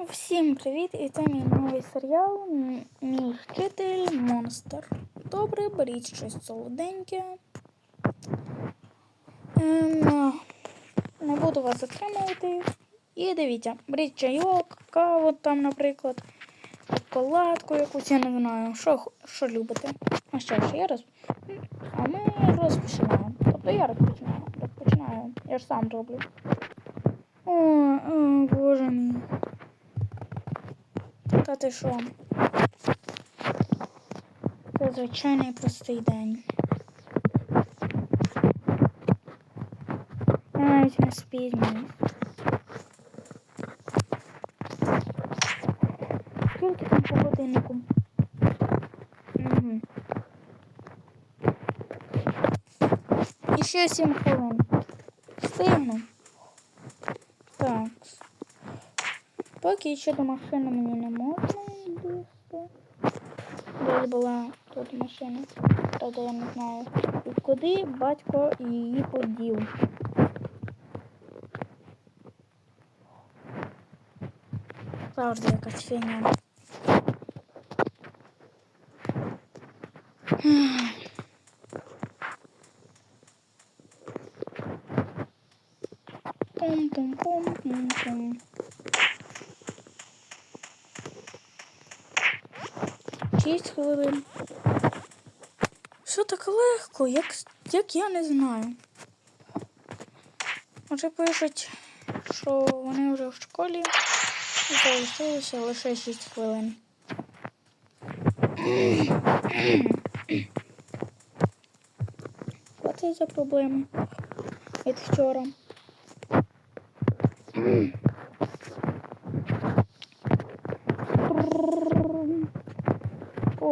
Всім привіт! І це мій новий серіал Мій вчитель монстр. Добре, беріть щось солоденьке. Ем, не буду вас затримувати. І дивіться, беріть чайок, каву там, наприклад, шоколадку якусь, я не знаю, що, що любите. А що ж, я роз... А ми розпочинаємо. Тобто я розпочинаю. Розпочинаю. Я ж сам роблю. О, о боже мій. Та ти що? Це звичайний простий день. Я навіть не спізнююсь. Скільки там по годиннику? Угу. І ще 7 хвилин. Встигну. Так. Поки ще до машини мені не можна їсти. Десь була тут машина. Правда, я не знаю. І куди батько її подів. Завжди якась фігня. Пум-пум-пум-пум-пум. Шість хвилин. Що так легко, як, як я не знаю. Може пишуть, що вони вже в школі і залишилося лише 6 хвилин. Що це за проблеми від вчора?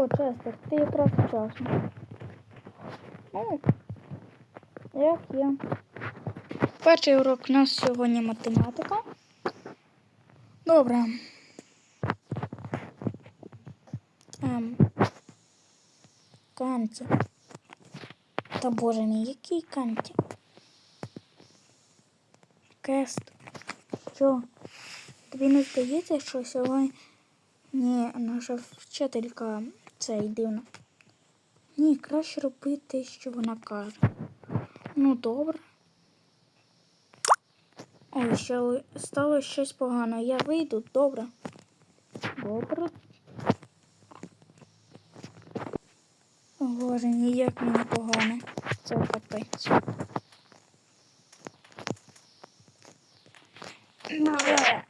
О, Честер, ти якраз вчасно. Ну, як я. Перший урок у нас сьогодні математика. Добре. Ем. Канті. Та боже мій, який канті? Кест. Що? Тобі не здається, що сьогодні наша вчителька цей дивна? Ні, краще робити, що вона каже. Ну, добре. Ой, ще стало щось погано. Я вийду, добре. Добре. Боже, ніяк мені погано. Це капець. На.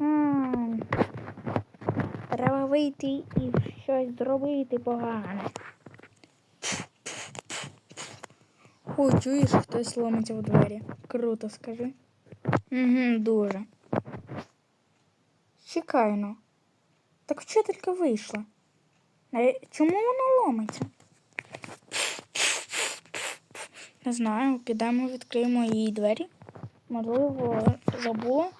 М. Треба вийти і щось зробити погане. Ой, чуєш, хтось ломиться в двері. Круто, скажи. Угу, дуже. Чекай ну. Так вчителька вийшла. Чому вона ломиться? Не знаю, підемо, відкриємо її двері. Можливо, забула.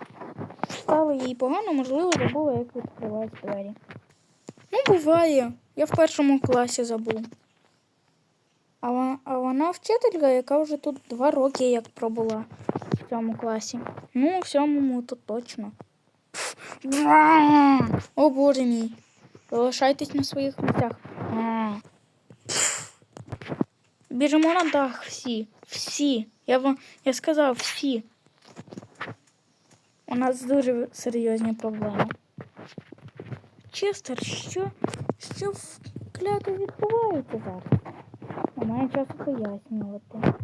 Стало їй погано, можливо, забула, як відкривають двері. Ну, буває. Я в першому класі забув. А вона, а вона вчителька, яка вже тут два роки як пробула в цьому класі. Ну, в сьомому то точно. О боже мій. Залишайтесь на своїх місцях. Біжимо на дах всі. Всі. Я вам я сказав всі. У нас дуже серйозні проблеми. Честер, що, що в кляду відбувається зараз? Немає часу пояснювати.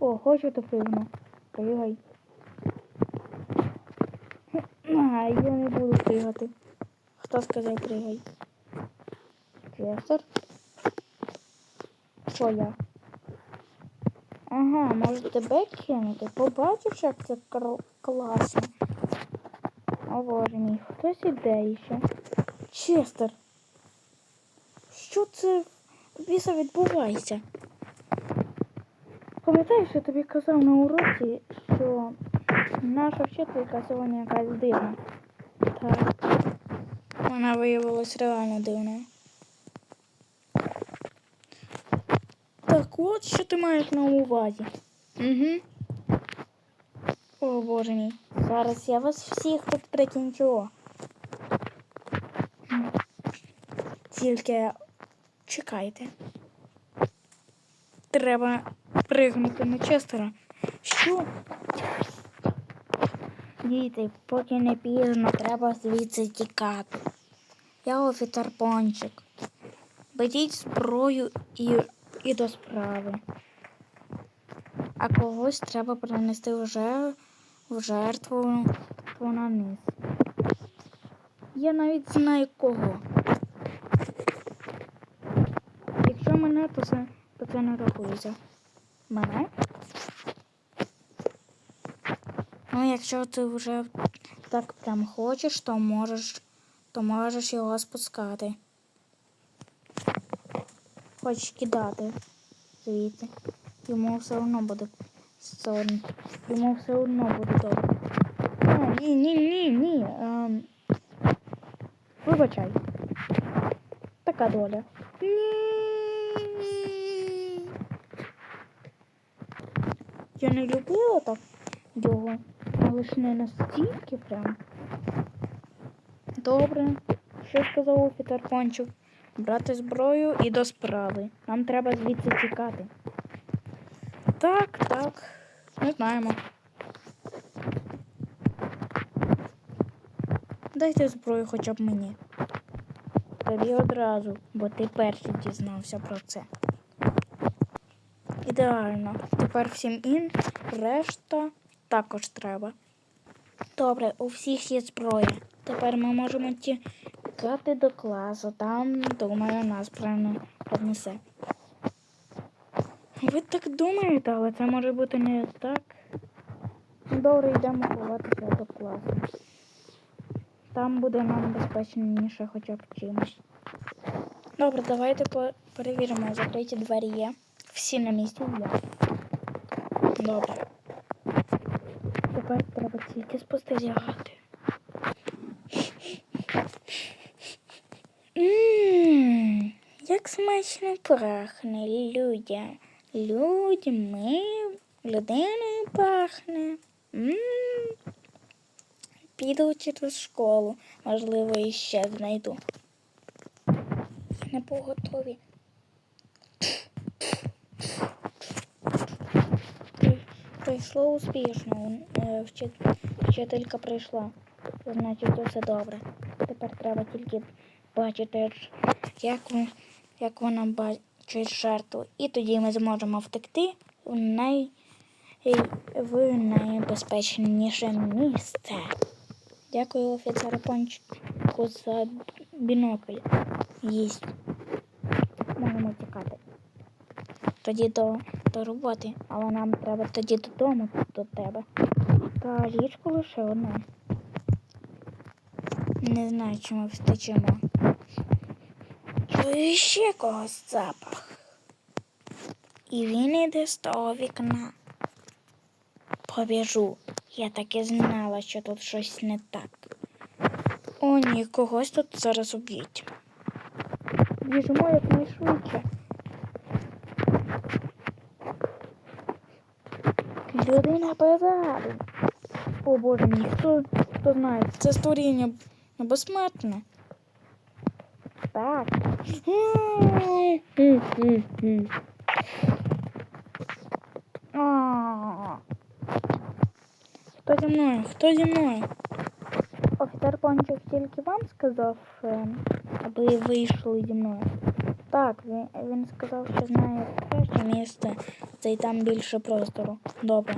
О, хочу то пригну. Пригай. А, я не буду пригати. Хто сказав пригай? Честер? Що я? Ага, може тебе кинути? Побачиш, як це класно. О боже мій, хтось іде ще. Честер. Що це біса відбувається? Пам'ятаєш, я тобі казав на уроці, що наша вчителька сьогодні якась дивна. Так. Вона виявилась реально дивною. Так от, що ти маєш на увазі? Угу. О, боже мій. Зараз я вас всіх тут прикінчу. Тільки чекайте. Треба пригнути на Честера. Що? Діти, поки не пізно, треба звідси тікати. Я офіцер пончик. Беріть зброю і, і до справи. А когось треба принести вже в жертву на. Я навіть знаю кого. Якщо мене, то це, то це не рахується. Мене? Ну, якщо ти вже так прям хочеш, то можеш, то можеш його спускати. Хочеш кидати звідти. Йому все одно буде одно, йому все одно буде добре. А, ні, ні, ні, ні. Ем, вибачай. Така доля. Ні. Я не любила так його, але ж не настільки прям. Добре. Що сказав офіцер Пончик? Брати зброю і до справи. Нам треба звідси тікати. Так, так. Ми знаємо. Дайте зброю хоча б мені. Тобі одразу, бо ти перший дізнався про це. Ідеально. Тепер всім ін, решта також треба. Добре, у всіх є зброя. Тепер ми можемо тікати до класу. Там, думаю, нас правильно піднесе. Ви так думаєте, але це може бути не так. Добре, йдемо ховатися до класу. Там буде нам безпечніше хоча б чимось. Добре, давайте перевіримо, закриті двері є. Всі на місці є. Добре. Тепер треба тільки спостерігати. Ммм, як смачно пахне людям. Людьми, людиною пахне. Ммм. Піду через школу, можливо, іще знайду. Не поготові. При- Пройшло успішно. Е, вчи- Вчителька прийшла. Значить, усе добре. Тепер треба тільки бачити, як вона бачить жертву. І тоді ми зможемо втекти в най... в найбезпечніше місце. Дякую офіцеру Пончику за бінокль. Їсть. Можемо тікати. Тоді до, до роботи, але нам треба тоді додому до тебе. Та ліжко лише одне. Не знаю, чи ми встачимо. Чую ще когось запах. І він іде з того вікна. Побіжу. Я так і знала, що тут щось не так. О, ні, когось тут зараз уб'ють. Біжимо якнайшвидше. Людина позаду. О боже мій, хто, хто знає, це створіння безсмертне. Так. А. Хто зі мною? Хто зі мною? Офіцер Пончик тільки вам сказав, е, аби вийшли зі мною. Так, він, він сказав, що знає краще місце, це і там більше простору. Добре.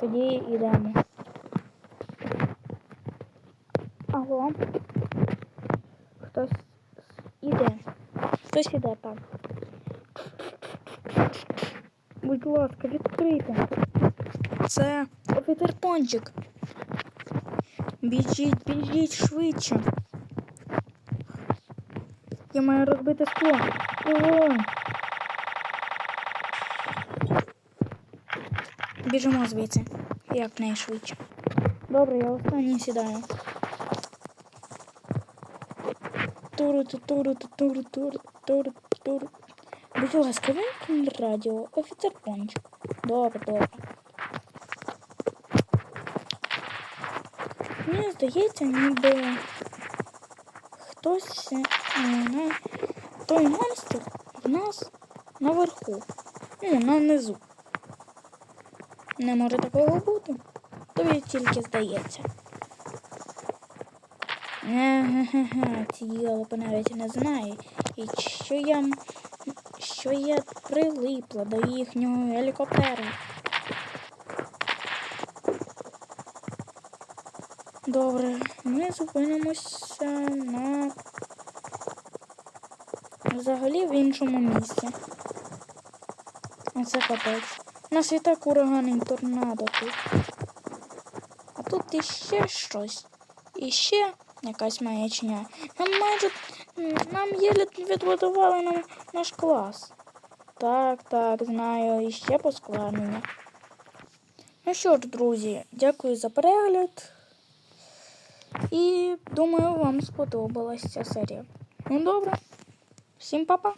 Тоді йдемо. Алло. Хтось іде так. Будь ласка, відкрийте. Це офіцер Пончик. Біжіть, біжіть швидше. Я маю розбити скло. Ого! Біжимо звідси. Якнайшвидше. Добре, я останній сідаю. Туру, туру, туру. Будь ласка, вимкніть радіо, офіцер Пончик. Добре, добре. Мені здається, ніби хтось на той монстр в нас наверху. Ну, на низу. Не може такого бути. Тобі тільки здається. Ага, ці діялопи навіть не знає. І що я, що я прилипла до їхнього гелікоптера. Добре, ми зупинимося на взагалі в іншому місці. Оце капець. У нас і так ураган торнадо тут. А тут іще щось. І ще якась маячня. Нам майже нам єлі відбудували нам наш клас. Так, так, знаю, іще ще поскладнення. Ну що ж, друзі, дякую за перегляд. І думаю, вам сподобалася ця серія. Ну добре. Всім па-па!